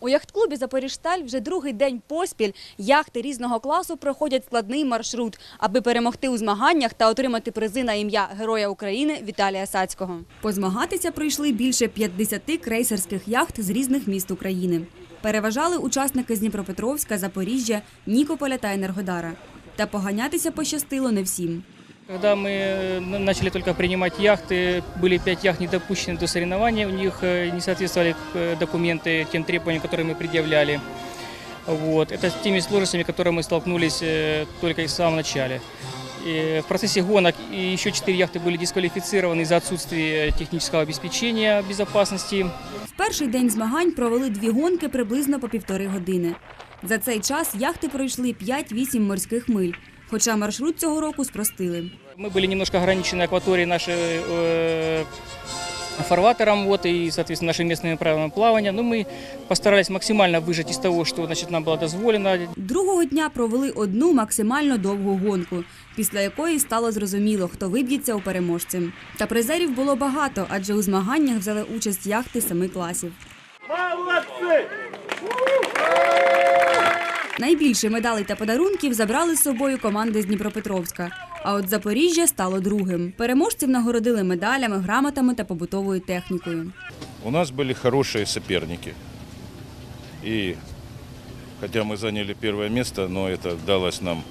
У яхт-клубі «Запоріжсталь» вже другий день поспіль яхти різного класу проходять складний маршрут, аби перемогти у змаганнях та отримати призи на ім'я Героя України Віталія Сацького. Позмагатися прийшли більше 50 крейсерських яхт з різних міст України. Переважали учасники з Дніпропетровська, Запоріжжя, Нікополя та Енергодара. Та поганятися пощастило не всім. Когда мы э, на- начали только принимать яхты, были пять яхт не допущены до соревнований, у них э, не соответствовали э, документы тем требованиям, которые мы предъявляли. Вот. Это с теми сложностями, которые мы столкнулись э, только в самом начале. И в процессе гонок и еще четыре яхты были дисквалифицированы из-за отсутствия технического обеспечения безопасности. В перший день змагань провели дві гонки приблизно по півтори години. За цей час яхти пройшли 5-8 морських миль, хоча маршрут цього року спростили. Мы были немножко ограничены акваторией нашей э, фарватером вот, и, соответственно, нашими местными правилами плавания. Но мы постарались максимально выжать из того, что значит, нам было дозволено. Другого дня провели одну максимально довгу гонку, після якої стало зрозуміло, хто виб'ється у переможці. Та призерів було багато, адже у змаганнях взяли участь яхти семи класів. Найбільше медалей та подарунків забрали з собою команди з Дніпропетровська. А от Запоріжжя стало другим. Переможців нагородили медалями, грамотами та побутовою технікою. У нас были хорошие соперники. И хотя мы заняли первое место, но это далось нам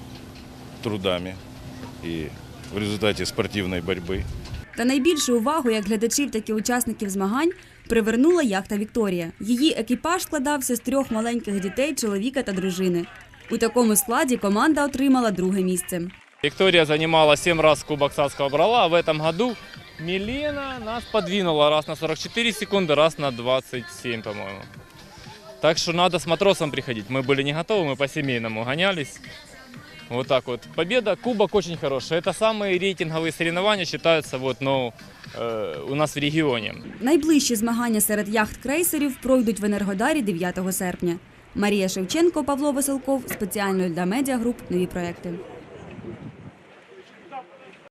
трудами и в результате спортивной борьбы. Та найбільшу увагу як глядачів, так і учасників змагань привернула яхта Вікторія. Її екіпаж складався з трьох маленьких дітей, чоловіка та дружини. У такому складі команда отримала друге місце. Виктория занимала 7 раз Кубок Садского брала, а в этом году Милена нас подвинула раз на 44 секунды, раз на 27, по-моему. Так что надо с матросом приходить. Мы были не готовы, мы по-семейному гонялись. Вот так вот. Победа, кубок очень хороший. Это самые рейтинговые соревнования считаются вот, ну, э, у нас в регионе. Найближчі змагання серед яхт-крейсерів пройдуть в Енергодарі 9 серпня. Марія Шевченко, Павло Веселков спеціально для медіагруп нові проекти.